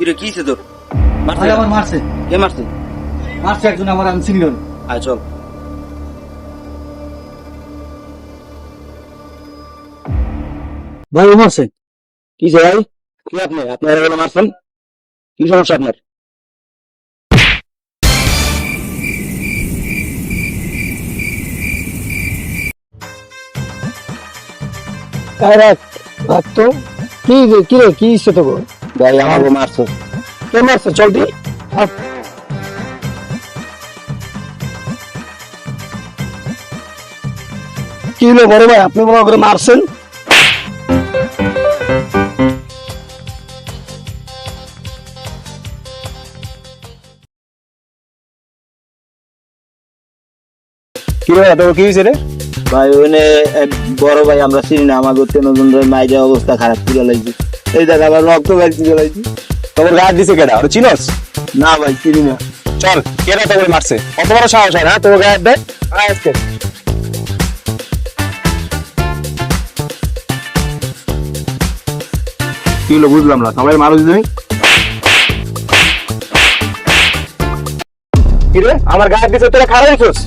কিরে কি তোর? মারছে আমার মারছে। কে মারছে? মারছে একজন আমার আমি না। আয় চল। ভাই মারছে। কি যে ভাই? কি আপনি আপনার এগুলো মারছেন? কি সমস্যা আপনার? রাখ রাখ তো। কি কি রে কি ইচ্ছে তো ভাই আমাকে মারছে। কে মারছে? চল দি কি হলো বড় ভাই? আপনি মনে করে মারছেন? কি রে তোর কি হয়েছে রে? ভাই ওখানে বড় ভাই আমরা চিনি না আমাকে নতুন মাইজের অবস্থা খারাপ করে লাগছে এই দেখ আবার রক্ত গাইতে চলাইছি তোর গাছ দিছে কেডা? আর চিনস? না ভাই চিনি না। চল কেডা মারছে? কত বড় সাহস হয়? না তোর গায়ে আজকে। কি হলো বুঝলাম না। সবাই মানুষ নেই কি রে? আমার গায়ে দিছে তোরা খারাপ হইছস